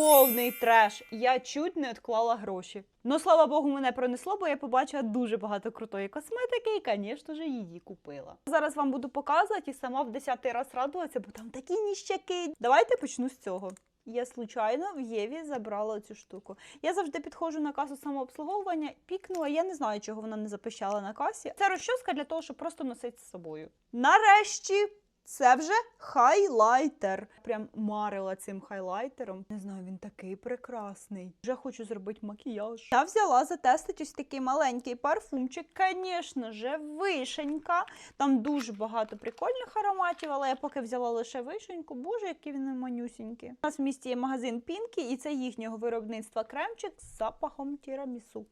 Повний треш. Я чуть не відклала гроші. Ну, слава Богу, мене пронесло, бо я побачила дуже багато крутої косметики і, звісно ж, її купила. Зараз вам буду показувати і сама в десятий раз радуватися, бо там такі ніщаки. Давайте почну з цього. Я случайно в Єві забрала цю штуку. Я завжди підходжу на касу самообслуговування, пікнула. Я не знаю, чого вона не запищала на касі. Це розчоска для того, щоб просто носити з собою. Нарешті це вже хайлайтер. Прям марила цим хайлайтером. Не знаю, він такий прекрасний. Вже хочу зробити макіяж. Я взяла затестити ось такий маленький парфумчик. Звісно ж, вишенька. Там дуже багато прикольних ароматів, але я поки взяла лише вишеньку. Боже, які вони манюсінькі. У нас в місті є магазин Пінкі, і це їхнього виробництва кремчик з запахом тірамісу.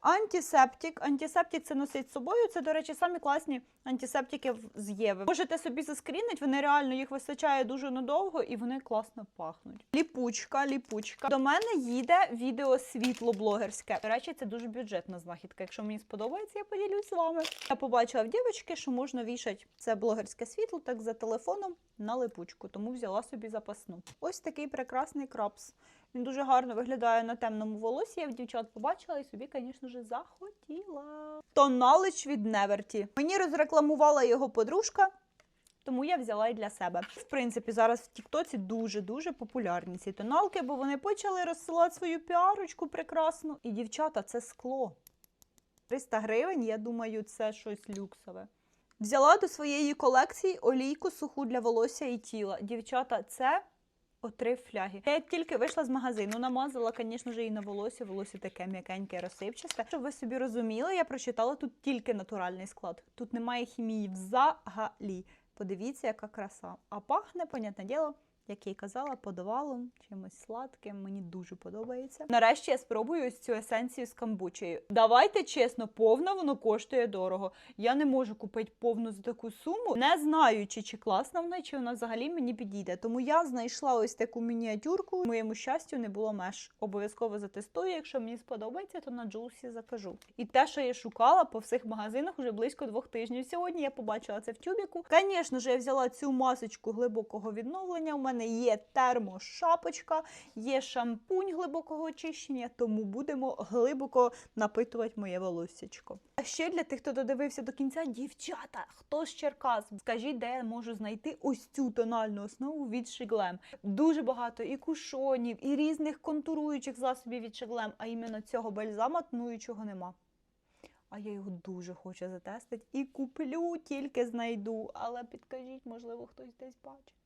Антисептик. Антисептик це носить з собою. Це, до речі, самі класні антисептики з Єви. Можете собі заскрінити, вони реально їх вистачає дуже надовго і вони класно пахнуть. Ліпучка, ліпучка. До мене їде відео світло блогерське. До речі, це дуже бюджетна знахідка. Якщо мені сподобається, я поділюсь з вами. Я побачила в дівчинки, що можна вішати це блогерське світло так за телефоном на липучку, тому взяла собі запасну. Ось такий прекрасний крапс. Він дуже гарно виглядає на темному волосі. Я в дівчат побачила і собі, звісно ж, захотіла. Тоналич від Неверті. Мені розрекламувала його подружка. Тому я взяла і для себе. В принципі, зараз в Тіктоці дуже-дуже популярні ці тоналки, бо вони почали розсилати свою піарочку прекрасну. І дівчата, це скло. 300 гривень, я думаю, це щось люксове. Взяла до своєї колекції олійку суху для волосся і тіла. Дівчата, це о три фляги. Я тільки вийшла з магазину, намазала, звісно ж, і на волосся. Волосся таке м'якеньке, розсипчасте. Щоб ви собі розуміли, я прочитала тут тільки натуральний склад. Тут немає хімії взагалі. Подивіться, яка краса. А пахне, понятне діло, як я й казала, подавалом, чимось сладким. Мені дуже подобається. Нарешті я спробую ось цю есенцію з камбучею. Давайте чесно, повна воно коштує дорого. Я не можу купити повну за таку суму, не знаючи, чи класна вона, чи вона взагалі мені підійде. Тому я знайшла ось таку мініатюрку. Моєму щастю не було меж. Обов'язково затестую. Якщо мені сподобається, то на Джулсі закажу. І те, що я шукала по всіх магазинах уже близько двох тижнів. Сьогодні я побачила це в тюбіку. Звісно ж, я взяла цю масочку глибокого відновлення. У мене є термошапочка, є шампунь глибокого очищення, тому будемо глибоко напитувати моє волоссячко. А ще для тих, хто додивився до кінця, дівчата, хто з Черкас, скажіть, де я можу знайти ось цю тональну основу від Shiglem. Дуже багато і кушонів, і різних контуруючих засобів від Shiglem, а іменно цього бальзама тонуючого нема. А я його дуже хочу затестити і куплю, тільки знайду. Але підкажіть, можливо, хтось десь бачить.